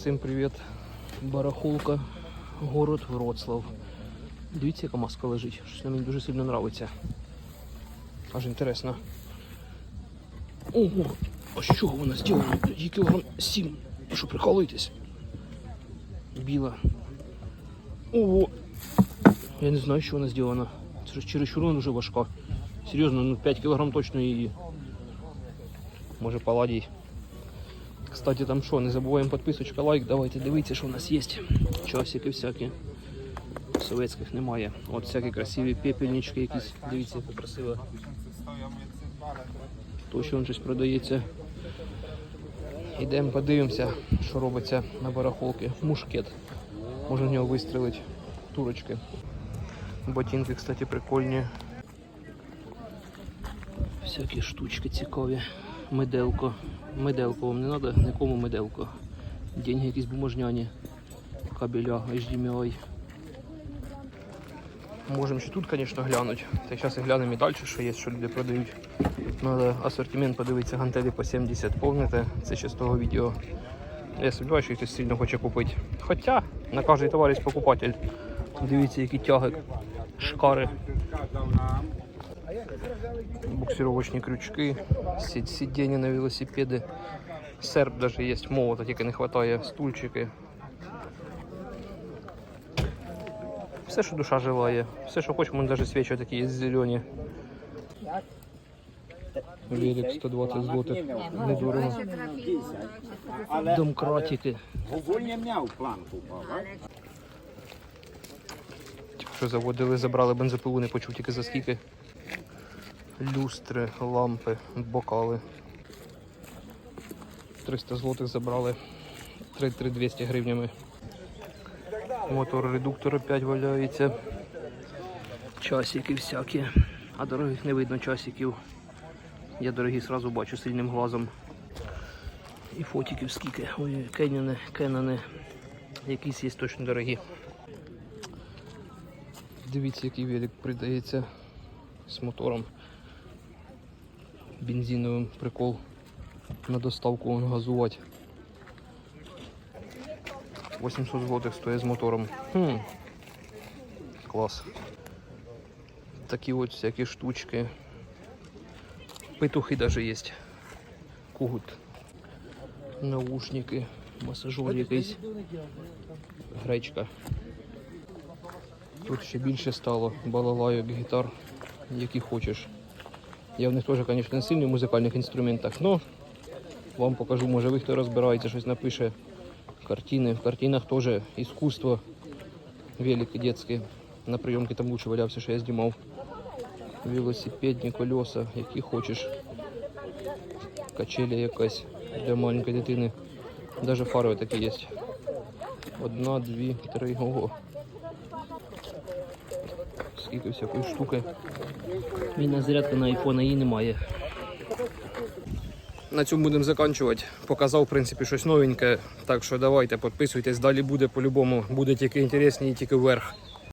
Всім привіт. Барахолка, город Вроцлав. Дивіться, яка маска лежить. Щось мені дуже сильно подобається. Аж інтересно. Ого! А з чого вона зроблена? Її кілограм 7. Ви що, прикалуєтесь? Біла. Ого! Я не знаю, що вона зроблена. Це ж чересчур вона дуже важка. Серйозно, ну 5 кілограм точно її. Може паладій. Кстати, там що, не забуваємо підписочка, лайк, давайте дивіться, що у нас є. Часики всякі. Советських немає. От всякі красиві пепельнички якісь. Дивіться, яка красива. Точно він щось продається. Йдемо подивимося, що робиться на барахолці. Мушкет. Можна в нього вистрілити турочки. Ботинки, кстати, прикольні. Всякі штучки цікаві. Меделко. Меделко вам не треба? Нікому меделко. Деньги якісь бумажняні. Кабеля HDMI. Можемо ще тут, звісно, глянути. Та зараз і глянемо і далі, що є, що люди продають. Надо асортимент подивитися гантелі по 70. Помните? Це ще з того відео. Я сподіваюся, що хтось сильно хоче купити. Хоча на кожний товар покупатель. Дивіться, які тяги, шкари. Буксировочні крючки, сид- сидіння на велосипеди. Серп даже є, молота, тільки не вистачає, стульчики. Все, що душа желає. Все, що хочемо, навіть свічі такі є зелені. Велик 120 злотих. Недорого. Домкратики. plan. Тільки що заводили, забрали бензопилу, не почув тільки за скільки. Люстри, лампи, бокали. 300 злотих забрали. 3200 гривнями. Мотор редуктор опять валяється. Часики всякі. А дорогих не видно часиків. Я дорогі сразу бачу сильним глазом. І фотиків скільки. Ой, кеняни, кенони. Якісь є точно дорогі. Дивіться, який велик придається з мотором бензиновим прикол на доставку вон газувати. 800 злотих стоїть з мотором. Хм. Клас. Такі от всякі штучки. Петухи даже є. Кугут. Наушники, масажер якийсь. Гречка. Тут ще більше стало балалайок, гітар, які хочеш. Я в них теж, звісно, не сильний в музикальних інструментах, але вам покажу, може ви хто розбирається, щось напише. Картини. В картинах теж іскусство велике, детське. На прийомці там лучше валявся, що я знімав. Велосипедні колеса, які хочеш. Качеля якась для маленької дитини. Навіть фари такі є. Одна, дві, три. Ого скільки всякої штуки. Міна зарядка на айфона її немає. На цьому будемо закінчувати. Показав, в принципі, щось новеньке. Так що давайте, підписуйтесь, далі буде по-любому. Буде тільки інтересні і тільки вверх.